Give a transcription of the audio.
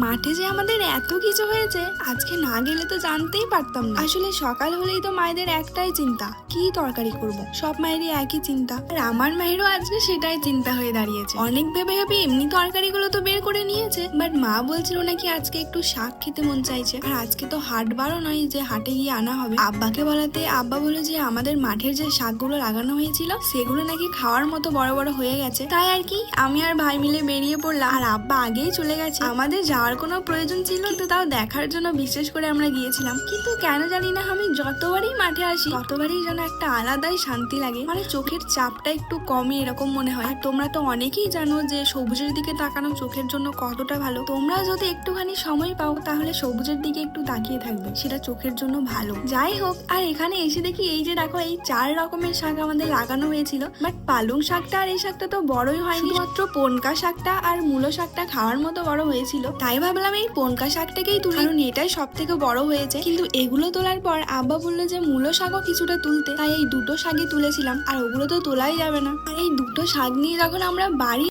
মাঠে যে আমাদের এত কিছু হয়েছে, আজকে না গেলে তো জানতেই পারতাম না। আসলে সকাল হলেই তো মায়েদের একটাই চিন্তা, কি তরকারি করব। সব মায়েরই একই চিন্তা, আর আমার মায়েরও আজকে সেটাই চিন্তা হয়ে দাঁড়িয়েছে। অনেক ভেবে ভেবে এমনি তরকারিগুলো তো বের করে নিয়েছে বাট মা বলছিল নাকি আজকে একটু শাক খেতে মন চাইছে। আর আজকে তো হাট হাটবারও নয় যে হাটে গিয়ে আনা হবে। আব্বাকে বলাতে আব্বা বলে যে আমাদের মাঠের যে শাকগুলো লাগানো হয়েছিল, সেগুলো নাকি খাওয়ার মতো বড় বড় হয়ে গেছে। তাই আর কি, আমি আর ভাই মিলে বেরিয়ে পড়লাম। আর আব্বা আগেই চলে গেছে। আমাদের যাওয়ার কোনো প্রয়োজন ছিল? তো তাও দেখার জন্য বিশেষ করে আমরা গিয়েছিলাম। কিন্তু কেন জানি না, আমি যতবারই মাঠে আসি, ততবারই যেন একটা আলাদাই শান্তি লাগে। মানে চোখের চাপটা একটু কমে এরকম মনে হয়। আর তোমরা তো অনেকেই জানো যে সবুজের দিকে তাকানো চোখের জন্য কতটা ভালো। তোমরা যদি একটুখানি সময় পাও, তাহলে সবুজের দিকে একটু তাকিয়ে থাকবে। সেটা চোখের জন্য ভালো। যাই হোক, আর এখানে এসে দেখি এই যে দেখো, এই চার রকমের শাক আমাদের লাগানো হয়েছিল। বাট পালং শাকটা আর এই শাকটা তো বড়ই হয়নি। মাত্র পনকা শাকটা আর মূলো শাকটা খাওয়ার মতো বড় হয়েছিল। তাই ভাবলাম এই পনকা শাকটাকেই তুলি। কারণ এটাই সব থেকে বড় হয়েছে। কিন্তু এগুলো তোলার পর আব্বা বলল যে মূলো শাকও কিছুটা তুলতে। তাই এই দুটো শাকই তুলেছিলাম। আর ওগুলো তো তোলাই যাবে না। আর এই দুটো শাক নিয়ে যখন আমরা বাড়ি